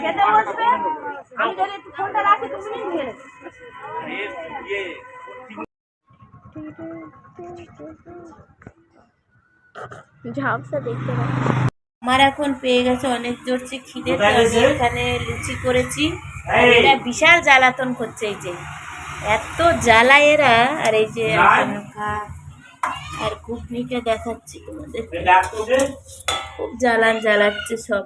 খেতে বসবে? আমি যদি একটু ফোনটা রাখি তুমি নিয়ে নেবে ঝাপসা দেখতে পাচ্ছি। আমার এখন পেয়ে গেছে অনেক জোরছে খিদে এখানে লুচি করেছি। এরা বিশাল জ্বালাতন করছে এই যে। এত জ্বালা এরা আর এই যে এখন খা আর ঘুগনিটা দেখাচ্ছি তোমাদের। খুব জ্বালান জ্বালাচ্ছে সব।